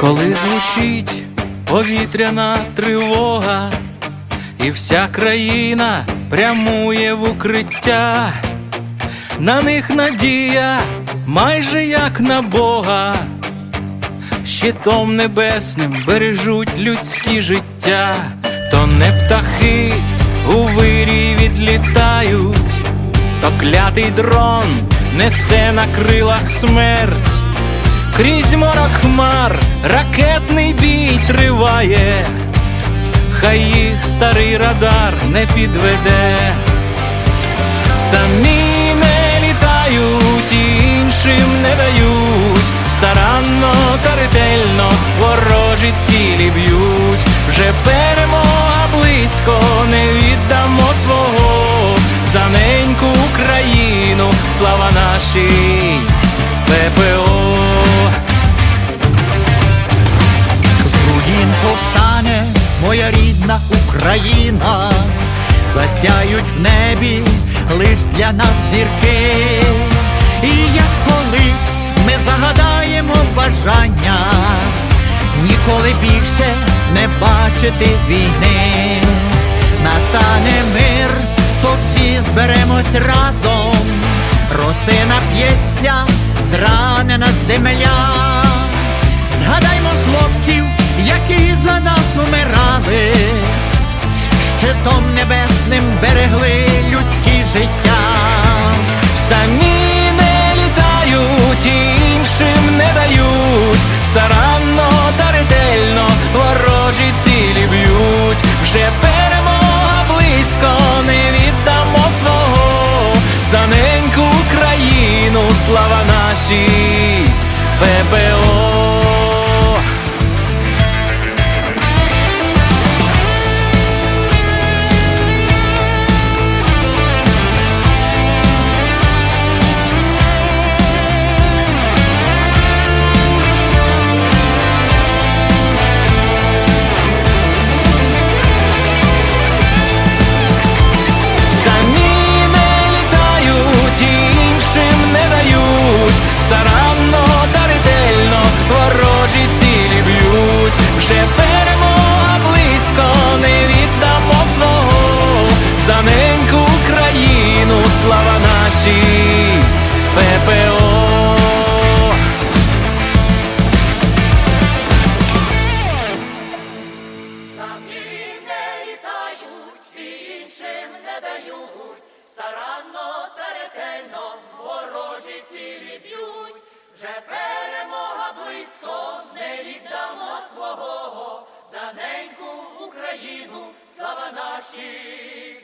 Коли звучить повітряна тривога, і вся країна прямує в укриття, на них надія майже як на Бога, щитом небесним бережуть людські життя, то не птахи у вирій відлітають, то клятий дрон несе на крилах смерть. Крізь морок хмар ракетний бій триває, хай їх старий радар не підведе, самі не літають, іншим не дають, старанно та ретельно ворожі цілі б'ють, вже перемога близько, не віддамо свого. За неньку Україну, слава нашій Україна, засяють в небі лиш для нас зірки, і як колись ми загадаємо бажання, ніколи більше не бачити війни, настане мир, то всі зберемось разом, росина п'ється, зранена земля. Щитом небесним берегли людські життя. Самі не літають, іншим не дають, старанно та ретельно ворожі цілі б'ють, вже перемога близько, не віддамо свого за неньку Україну, слава нашій ППО. Самі не літають і іншим не дають, старанно та ретельно ворожі цілі б'ють, вже перемога близько, не віддамо свого. За неньку Україну, слава нашій